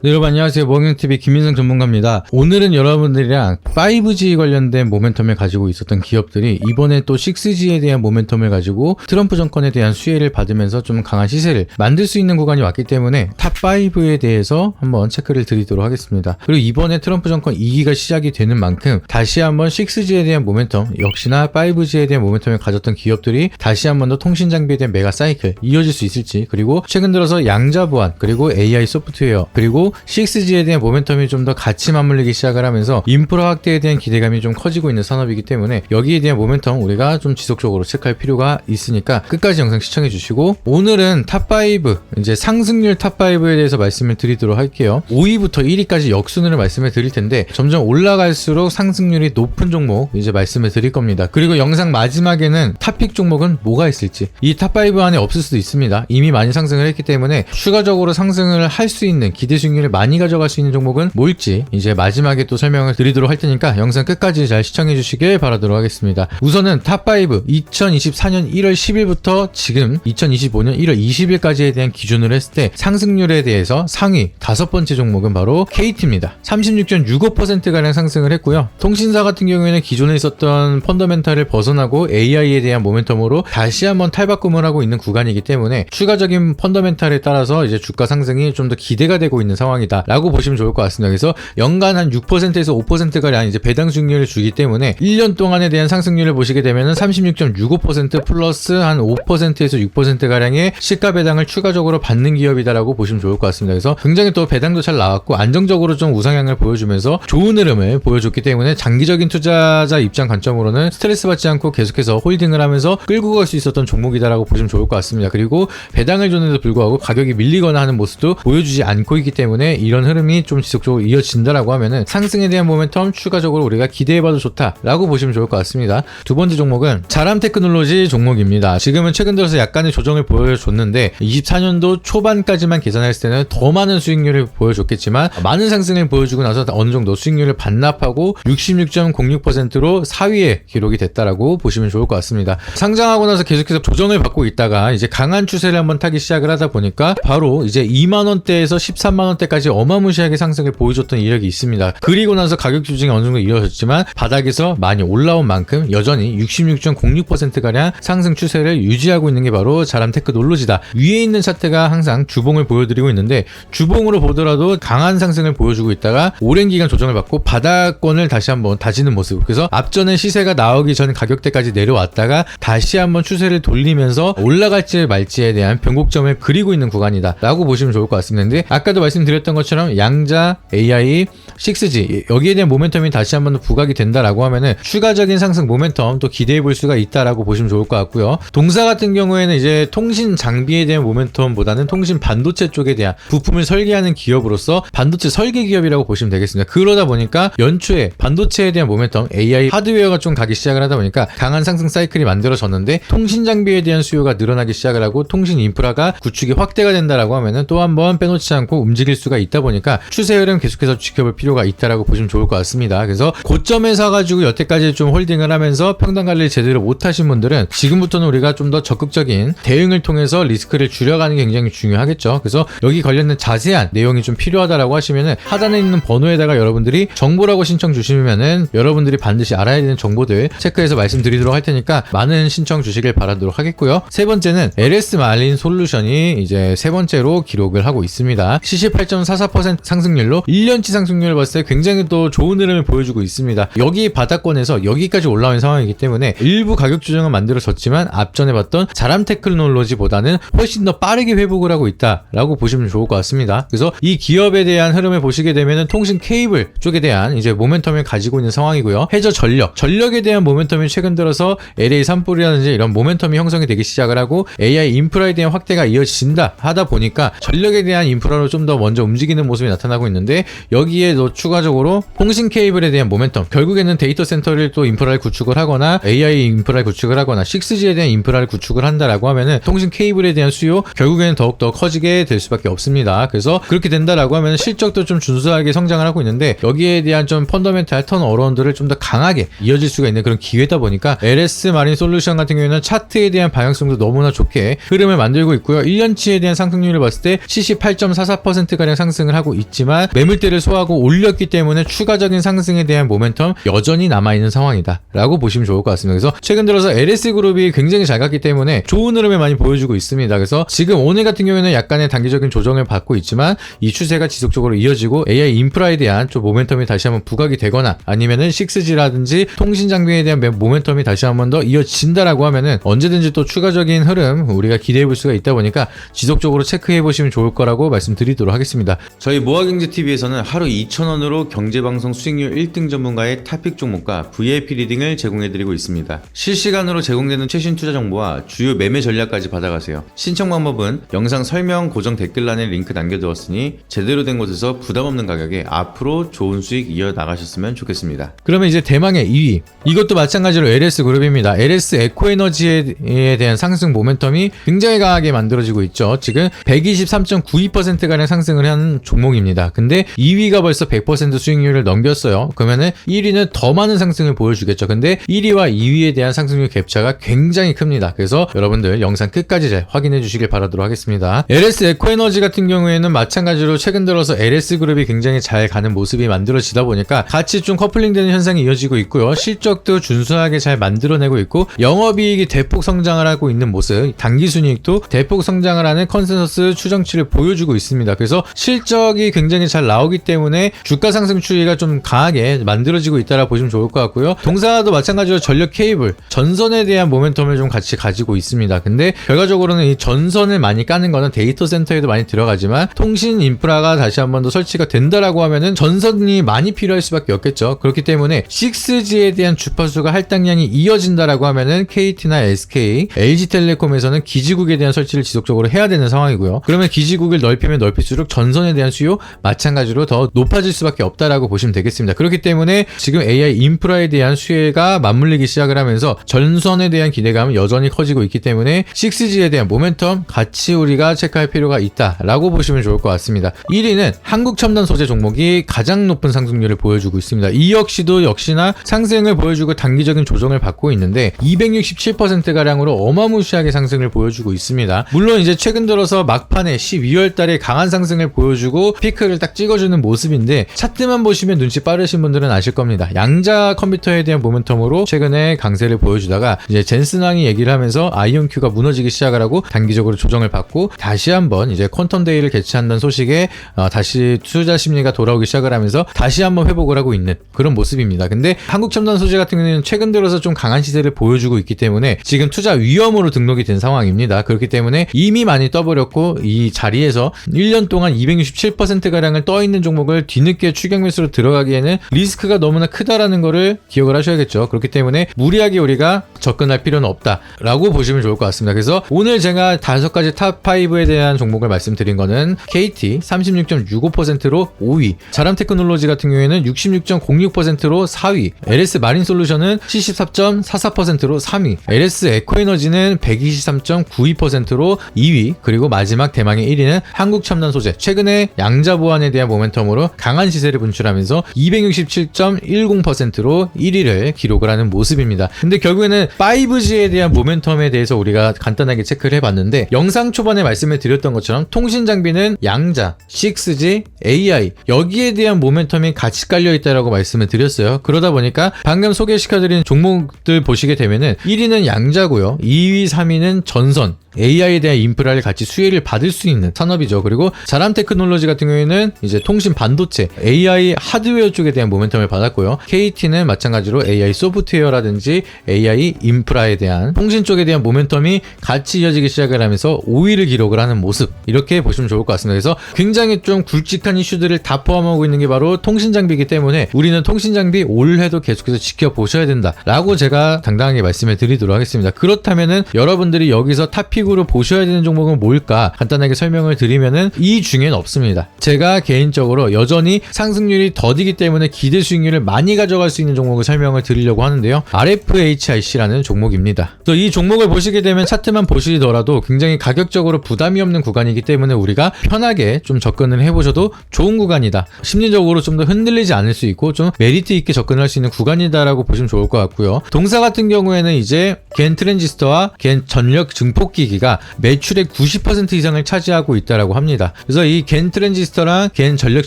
네, 여러분 안녕하세요. 모경TV 김민성 전문가입니다. 오늘은 여러분들이랑 5G 관련된 모멘텀을 가지고 있었던 기업들이 이번에 또 6G에 대한 모멘텀을 가지고 트럼프 정권에 대한 수혜를 받으면서 좀 강한 시세를 만들 수 있는 구간이 왔기 때문에 탑5에 대해서 한번 체크를 드리도록 하겠습니다. 그리고 이번에 트럼프 정권 2기가 시작이 되는 만큼 다시 한번 6G에 대한 모멘텀, 역시나 5G에 대한 모멘텀을 가졌던 기업들이 다시 한번 더 통신 장비에 대한 메가 사이클 이어질 수 있을지 그리고 최근 들어서 양자 보안 그리고 AI 소프트웨어 그리고 6G에 대한 모멘텀이 좀 더 같이 맞물리기 시작을 하면서 인프라 확대에 대한 기대감이 좀 커지고 있는 산업이기 때문에 여기에 대한 모멘텀 우리가 좀 지속적으로 체크할 필요가 있으니까 끝까지 영상 시청해 주시고 오늘은 탑5 이제 상승률 탑5에 대해서 말씀을 드리도록 할게요. 5위부터 1위까지 역순으로 말씀을 드릴 텐데 점점 올라갈수록 상승률이 높은 종목 이제 말씀을 드릴 겁니다. 그리고 영상 마지막에는 탑픽 종목은 뭐가 있을지. 이 탑5 안에 없을 수도 있습니다. 이미 많이 상승을 했기 때문에 추가적으로 상승을 할 수 있는 기대 수익률 을 많이 가져갈 수 있는 종목은 뭘지 이제 마지막에 또 설명을 드리도록 할 테니까 영상 끝까지 잘 시청해 주시길 바라도록 하겠습니다. 우선은 탑5 2024년 1월 10일부터 지금 2025년 1월 20일까지에 대한 기준으로 했을 때 상승률에 대해서 상위 다섯 번째 종목은 바로 KT입니다. 36.65%가량 상승을 했고요. 통신사 같은 경우에는 기존에 있었던 펀더멘탈을 벗어나고 AI에 대한 모멘텀으로 다시 한번 탈바꿈을 하고 있는 구간이기 때문에 추가적인 펀더멘탈에 따라서 이제 주가 상승이 좀 더 기대가 되고 있는 상황 이다라고 보시면 좋을 것 같습니다. 그래서 연간 한 6%에서 5%가량 이제 배당 수익률을 주기 때문에 1년 동안에 대한 상승률을 보시게 되면은 36.65% 플러스 한 5%에서 6%가량의 시가 배당을 추가적으로 받는 기업이다라고 보시면 좋을 것 같습니다. 그래서 굉장히 또 배당도 잘 나왔고 안정적으로 좀 우상향을 보여주면서 좋은 흐름을 보여줬기 때문에 장기적인 투자자 입장 관점으로는 스트레스 받지 않고 계속해서 홀딩을 하면서 끌고 갈 수 있었던 종목이다라고 보시면 좋을 것 같습니다. 그리고 배당을 줬는데도 불구하고 가격이 밀리거나 하는 모습도 보여주지 않고 있기 때문에 이런 흐름이 좀 지속적으로 이어진다라고 하면은 상승에 대한 모멘텀 추가적으로 우리가 기대해봐도 좋다라고 보시면 좋을 것 같습니다. 두 번째 종목은 자람 테크놀로지 종목입니다. 지금은 최근 들어서 약간의 조정을 보여줬는데 24년도 초반까지만 계산했을 때는 더 많은 수익률을 보여줬겠지만 많은 상승을 보여주고 나서 어느 정도 수익률을 반납하고 66.06%로 4위에 기록이 됐다라고 보시면 좋을 것 같습니다. 상장하고 나서 계속해서 조정을 받고 있다가 이제 강한 추세를 한번 타기 시작을 하다 보니까 바로 이제 2만 원대에서 13만 원대 까지 어마무시하게 상승을 보여줬던 이력이 있습니다. 그리고 나서 가격 조정이 어느 정도 이루어졌지만 바닥에서 많이 올라온 만큼 여전히 66.06%가량 상승 추세를 유지하고 있는 게 바로 자람 테크놀로지다. 위에 있는 차트가 항상 주봉을 보여드리고 있는데 주봉으로 보더라도 강한 상승을 보여주고 있다가 오랜 기간 조정을 받고 바닥권을 다시 한번 다지는 모습. 그래서 앞전에 시세가 나오기 전 가격대까지 내려왔다가 다시 한번 추세를 돌리면서 올라갈지 말지에 대한 변곡점을 그리고 있는 구간이다 라고 보시면 좋을 것 같습니다. 근데 아까도 말씀드렸 던 것처럼 양자, AI, 6G 여기에 대한 모멘텀이 다시 한번 더 부각이 된다라고 하면은 추가적인 상승 모멘텀 또 기대해 볼 수가 있다라고 보시면 좋을 것 같고요. 동사 같은 경우에는 이제 통신 장비에 대한 모멘텀보다는 통신 반도체 쪽에 대한 부품을 설계하는 기업으로서 반도체 설계 기업이라고 보시면 되겠습니다. 그러다 보니까 연초에 반도체에 대한 모멘텀 AI 하드웨어가 좀 가기 시작을 하다 보니까 강한 상승 사이클이 만들어졌는데 통신 장비에 대한 수요가 늘어나기 시작을 하고 통신 인프라가 구축이 확대가 된다라고 하면은 또 한번 빼놓지 않고 움직일 수가 있다 보니까 추세 흐름 계속해서 지켜볼 필요가 있다라고 보시면 좋을 것 같습니다. 그래서 고점에 사가지고 여태까지 좀 홀딩을 하면서 평단 관리를 제대로 못하신 분들은 지금부터는 우리가 좀 더 적극적인 대응을 통해서 리스크를 줄여가는 게 굉장히 중요하겠죠. 그래서 여기 관련된 자세한 내용이 좀 필요하다라고 하시면은 하단에 있는 번호에다가 여러분들이 정보라고 신청 주시면은 여러분들이 반드시 알아야 되는 정보들 체크해서 말씀드리도록 할 테니까 많은 신청 주시길 바라도록 하겠고요. 세 번째는 LS 마린 솔루션이 이제 세 번째로 기록을 하고 있습니다. 78.44% 상승률로 1년치 상승률을 봤을 때 굉장히 또 좋은 흐름을 보여주고 있습니다. 여기 바닥권에서 여기까지 올라온 상황이기 때문에 일부 가격 조정은 만들어졌지만 앞전에 봤던 자람 테크놀로지보다는 훨씬 더 빠르게 회복을 하고 있다라고 보시면 좋을 것 같습니다. 그래서 이 기업에 대한 흐름을 보시게 되면 통신 케이블 쪽에 대한 이제 모멘텀을 가지고 있는 상황이고요. 해저 전력, 전력에 대한 모멘텀이 최근 들어서 LA 산불이라든지 이런 모멘텀이 형성이 되기 시작을 하고 AI 인프라에 대한 확대가 이어진다 하다 보니까 전력에 대한 인프라로 좀 더 먼저 움직이는 모습이 나타나고 있는데 여기에 또 추가적으로 통신 케이블에 대한 모멘텀 결국에는 데이터 센터를 또 인프라를 구축을 하거나 AI 인프라를 구축을 하거나 6G에 대한 인프라를 구축을 한다라고 하면은 통신 케이블에 대한 수요 결국에는 더욱더 커지게 될 수밖에 없습니다. 그래서 그렇게 된다라고 하면 실적도 좀 준수하게 성장을 하고 있는데 여기에 대한 좀 펀더멘탈 턴 어라운드를 좀 더 강하게 이어질 수가 있는 그런 기회다 보니까 LS 마린 솔루션 같은 경우에는 차트에 대한 방향성도 너무나 좋게 흐름을 만들고 있고요. 1년치에 대한 상승률을 봤을 때 78.44%가량 가량 상승을 하고 있지만 매물대를 소화하고 올렸기 때문에 추가적인 상승에 대한 모멘텀 여전히 남아 있는 상황이다 라고 보시면 좋을 것 같습니다. 그래서 최근 들어서 LS 그룹이 굉장히 잘 갔기 때문에 좋은 흐름을 많이 보여주고 있습니다. 그래서 지금 오늘 같은 경우에는 약간의 단기적인 조정을 받고 있지만 이 추세가 지속적으로 이어지고 AI 인프라에 대한 좀 모멘텀이 다시 한번 부각이 되거나 아니면은 6G라든지 통신 장비에 대한 매- 모멘텀이 다시 한번 더 이어진다라고 하면은 언제든지 또 추가적인 흐름 우리가 기대해 볼 수가 있다 보니까 지속적으로 체크해 보시면 좋을 거라고 말씀드리도록 하겠습니다. 저희 모아경제TV에서는 하루 2,000원으로 경제방송 수익률 1등 전문가의 타픽 종목과 VIP 리딩을 제공해드리고 있습니다. 실시간으로 제공되는 최신 투자 정보와 주요 매매 전략까지 받아가세요. 신청 방법은 영상 설명 고정 댓글란에 링크 남겨두었으니 제대로 된 곳에서 부담 없는 가격에 앞으로 좋은 수익 이어 나가셨으면 좋겠습니다. 그러면 이제 대망의 2위. 이것도 마찬가지로 LS 그룹입니다. LS 에코에너지에 대한 상승 모멘텀이 굉장히 강하게 만들어지고 있죠. 지금 123.92%가량 상승을 한 종목입니다. 근데 2위가 벌써 100% 수익률을 넘겼어요. 그러면은 1위는 더 많은 상승을 보여주겠죠. 근데 1위와 2위에 대한 상승률 갭차가 굉장히 큽니다. 그래서 여러분들 영상 끝까지 잘 확인해 주시길 바라도록 하겠습니다. LS 에코에너지 같은 경우에는 마찬가지로 최근 들어서 LS 그룹이 굉장히 잘 가는 모습이 만들어지다 보니까 같이 좀 커플링되는 현상이 이어지고 있고요. 실적도 준수하게 잘 만들어내고 있고 영업이익이 대폭 성장을 하고 있는 모습, 당기순이익도 대폭 성장을 하는 컨센서스 추정치를 보여주고 있습니다. 그래서 실적이 굉장히 잘 나오기 때문에 주가 상승 추이가 좀 강하게 만들어지고 있다라 보시면 좋을 것 같고요. 동사도 마찬가지로 전력 케이블, 전선에 대한 모멘텀을 좀 같이 가지고 있습니다. 근데 결과적으로는 이 전선을 많이 까는 거는 데이터 센터에도 많이 들어가지만 통신 인프라가 다시 한 번 더 설치가 된다라고 하면은 전선이 많이 필요할 수밖에 없겠죠. 그렇기 때문에 6G에 대한 주파수가 할당량이 이어진다라고 하면은 KT나 SK, LG텔레콤에서는 기지국에 대한 설치를 지속적으로 해야 되는 상황이고요. 그러면 기지국을 넓히면 넓힐수록 전 선에 대한 수요 마찬가지로 더 높아질 수밖에 없다라고 보시면 되겠습니다. 그렇기 때문에 지금 AI 인프라에 대한 수혜가 맞물리기 시작을 하면서 전선에 대한 기대감은 여전히 커지고 있기 때문에 6G에 대한 모멘텀 같이 우리가 체크할 필요가 있다라고 보시면 좋을 것 같습니다. 1위는 한국 첨단 소재 종목이 가장 높은 상승률을 보여주고 있습니다. 이 역시도 역시나 상승을 보여주고 단기적인 조정을 받고 있는데 267%가량으로 어마무시하게 상승을 보여주고 있습니다. 물론 이제 최근 들어서 막판에 12월 달에 강한 상승을 보여주고 피크를 딱 찍어주는 모습인데 차트만 보시면 눈치 빠르신 분들은 아실 겁니다. 양자 컴퓨터에 대한 모멘텀으로 최근에 강세를 보여주다가 이제 젠슨왕이 얘기를 하면서 아이온큐가 무너지기 시작을 하고 단기적으로 조정을 받고 다시 한번 이제 퀀텀 데이를 개최한다는 소식에 어, 다시 투자 심리가 돌아오기 시작을 하면서 다시 한번 회복을 하고 있는 그런 모습입니다. 근데 한국 첨단 소재 같은 경우는 최근 들어서 좀 강한 시세를 보여주고 있기 때문에 지금 투자 위험으로 등록이 된 상황입니다. 그렇기 때문에 이미 많이 떠버렸고 이 자리에서 1년 동안 267%가량을 떠 있는 종목을 뒤늦게 추격 매수로 들어가기에는 리스크가 너무나 크다라는 거를 기억을 하셔야겠죠. 그렇기 때문에 무리하게 우리가 접근할 필요는 없다라고 보시면 좋을 것 같습니다. 그래서 오늘 제가 다섯 가지 탑 5에 대한 종목을 말씀드린 거는 KT 36.65%로 5위, 자람 테크놀로지 같은 경우에는 66.06%로 4위, LS 마린 솔루션은 74.44%로 3위, LS 에코에너지는 123.92%로 2위, 그리고 마지막 대망의 1위는 한국 첨단 소재. 최근에 양자 보완에 대한 모멘텀으로 강한 시세를 분출하면서 267.10%로 1위를 기록을 하는 모습입니다. 근데 결국에는 5G에 대한 모멘텀에 대해서 우리가 간단하게 체크를 해봤는데 영상 초반에 말씀을 드렸던 것처럼 통신 장비는 양자, 6G, AI 여기에 대한 모멘텀이 같이 깔려 있다라고 말씀을 드렸어요. 그러다 보니까 방금 소개시켜드린 종목들 보시게 되면은 1위는 양자고요, 2위, 3위는 전선. AI에 대한 인프라를 같이 수혜를 받을 수 있는 산업이죠. 그리고 자람 테크놀로지 같은 경우에는 이제 통신 반도체, AI 하드웨어 쪽에 대한 모멘텀을 받았고요. KT는 마찬가지로 AI 소프트웨어라든지 AI 인프라에 대한 통신 쪽에 대한 모멘텀이 같이 이어지기 시작을 하면서 5위를 기록을 하는 모습 이렇게 보시면 좋을 것 같습니다. 그래서 굉장히 좀 굵직한 이슈들을 다 포함하고 있는 게 바로 통신 장비이기 때문에 우리는 통신 장비 올해도 계속해서 지켜보셔야 된다라고 제가 당당하게 말씀을 드리도록 하겠습니다. 그렇다면은 여러분들이 여기서 탑픽으로 보셔야 되는 종목은 뭘까 간단하게 설명을 드리면은 이 중엔 없습니다. 제가 개인적으로 여전히 상승률이 더디기 때문에 기대 수익률을 많이 가져갈 수 있는 종목을 설명을 드리려고 하는데요. RFHIC라는 종목입니다. 또 이 종목을 보시게 되면 차트만 보시더라도 굉장히 가격적으로 부담이 없는 구간이기 때문에 우리가 편하게 좀 접근을 해보셔도 좋은 구간이다. 심리적으로 좀 더 흔들리지 않을 수 있고 좀 메리트 있게 접근할 수 있는 구간이다라고 보시면 좋을 것 같고요. 동사 같은 경우에는 이제 겐 트랜지스터와 겐 전력 증폭기 증폭기가 매출의 90% 이상을 차지하고 있다라고 합니다. 그래서 이겐 트랜지스터랑 겐 전력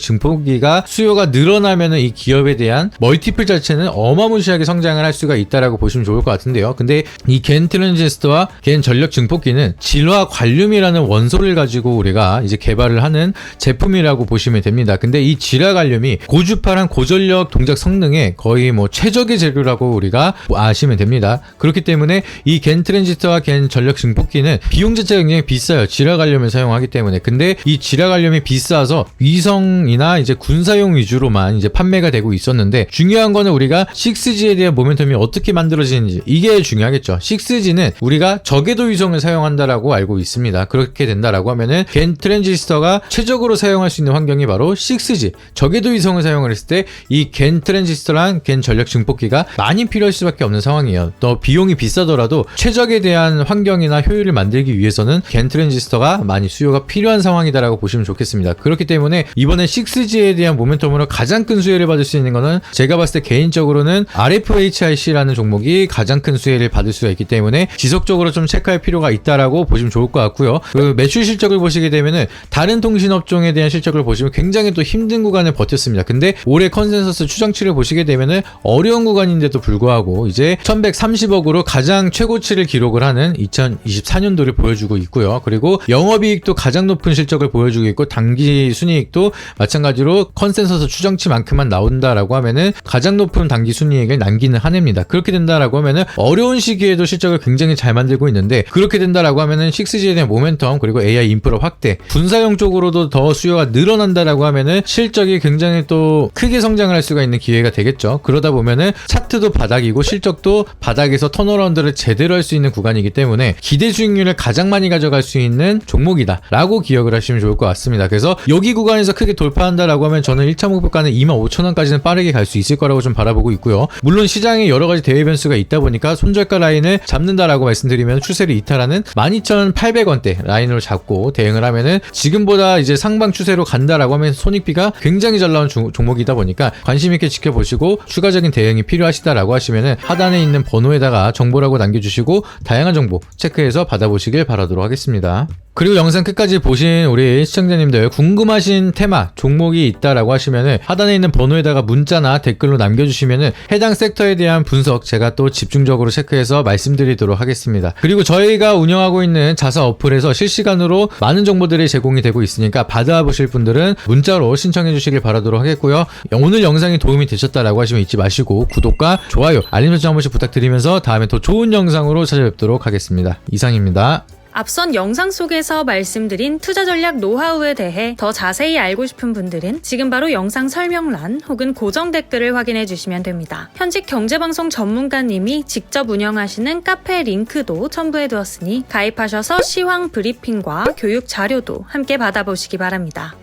증폭기가 수요가 늘어나면은 이 기업에 대한 멀티플 자체는 어마무시하게 성장을 할 수가 있다라고 보시면 좋을 것 같은데요. 근데 이 겐 트랜지스터와 겐 전력 증폭기는 질화 관륨이라는 원소를 가지고 우리가 이제 개발을 하는 제품이라고 보시면 됩니다. 근데 이 질화 관륨이 고주파랑 고전력 동작 성능에 거의 뭐 최적의 재료라고 우리가 아시면 됩니다. 그렇기 때문에 이 겐 트랜지스터와 겐 전력 증폭기는 비용 자체가 굉장히 비싸요. 질화 관륨을 사용하기 때문에. 근데 이 질화 관륨 이 비싸서 위성이나 이제 군사용 위주로만 이제 판매가 되고 있었는데 중요한 거는 우리가 6G에 대한 모멘텀이 어떻게 만들어지는지 이게 중요하겠죠. 6G는 우리가 저궤도 위성을 사용한다라고 알고 있습니다. 그렇게 된다라고 하면은 겐 트랜지스터가 최적으로 사용할 수 있는 환경이 바로 6G 저궤도 위성을 사용을 했을 때 이 겐 트랜지스터랑 겐 전력 증폭기가 많이 필요할 수밖에 없는 상황이에요. 또 비용이 비싸더라도 최적에 대한 환경이나 효율을 만들기 위해서는 겐 트랜지스터가 많이 수요가 필요한 상황이다라고 보시면 좋겠습니다. 그렇기 때문에 이번에 6G에 대한 모멘텀으로 가장 큰 수혜를 받을 수 있는 거는 제가 봤을 때 개인적으로는 RFHIC라는 종목이 가장 큰 수혜를 받을 수가 있기 때문에 지속적으로 좀 체크할 필요가 있다라고 보시면 좋을 것 같고요. 그 매출 실적을 보시게 되면은 다른 통신 업종에 대한 실적을 보시면 굉장히 또 힘든 구간을 버텼습니다. 근데 올해 컨센서스 추정치를 보시게 되면은 어려운 구간인데도 불구하고 이제 1130억으로 가장 최고치를 기록을 하는 2024년도를 보여주고 있고요. 그리고 영업이익도 가장 높은 실적을 보여주고 있고 단기 순이익도 마찬가지로 컨센서스 추정치만큼만 나온다라고 하면은 가장 높은 단기 순이익을 남기는 한 해입니다. 그렇게 된다라고 하면은 어려운 시기에도 실적을 굉장히 잘 만들고 있는데 그렇게 된다라고 하면은 6G에 대한 모멘텀 그리고 AI 인프라 확대 군사용 쪽으로도 더 수요가 늘어난다라고 하면은 실적이 굉장히 또 크게 성장을 할 수가 있는 기회가 되겠죠. 그러다 보면은 차트도 바닥이고 실적도 바닥에서 턴어라운드를 제대로 할 수 있는 구간이기 때문에 기대 수익률을 가장 많이 가져갈 수 있는 종목이다라고 기억을 하시면 좋을 것 같습니다. 그래서 여기 구간에서 크게 돌파한다라고 하면 저는 1차 목표가는 25,000원까지는 빠르게 갈 수 있을 거라고 좀 바라보고 있고요. 물론 시장에 여러 가지 대외 변수가 있다 보니까 손절가 라인을 잡는다라고 말씀드리면 추세를 이탈하는 12,800원대 라인으로 잡고 대응을 하면은 지금보다 이제 상방 추세로 간다라고 하면 손익비가 굉장히 잘 나온 주- 종목이다 보니까 관심 있게 지켜보시고 추가적인 대응이 필요하시다라고 하시면은 하단에 있는 번호에다가 정보라고 남겨주시고 다양한 정보 체크해서 받아보시길 바라도록 하겠습니다. 그리고 영상 끝까지 보신 우리 시청자님들 궁금하신 테마 종목이 있다라고 하시면은 하단에 있는 번호에다가 문자나 댓글로 남겨주시면은 해당 섹터에 대한 분석 제가 또 집중적으로 체크해서 말씀드리도록 하겠습니다. 그리고 저희가 운영하고 있는 자사 어플에서 실시간으로 많은 정보들이 제공이 되고 있으니까 받아보실 분들은 문자로 신청해 주시길 바라도록 하겠고요. 오늘 영상이 도움이 되셨다라고 하시면 잊지 마시고 구독과 좋아요, 알림 설정 한 번씩 부탁드리면서 다음에 더 좋은 영상으로 찾아뵙도록 하겠습니다. 이상입니다. 앞선 영상 속에서 말씀드린 투자 전략 노하우에 대해 더 자세히 알고 싶은 분들은 지금 바로 영상 설명란 혹은 고정 댓글을 확인해 주시면 됩니다. 현직 경제방송 전문가님이 직접 운영하시는 카페 링크도 첨부해 두었으니 가입하셔서 시황 브리핑과 교육 자료도 함께 받아보시기 바랍니다.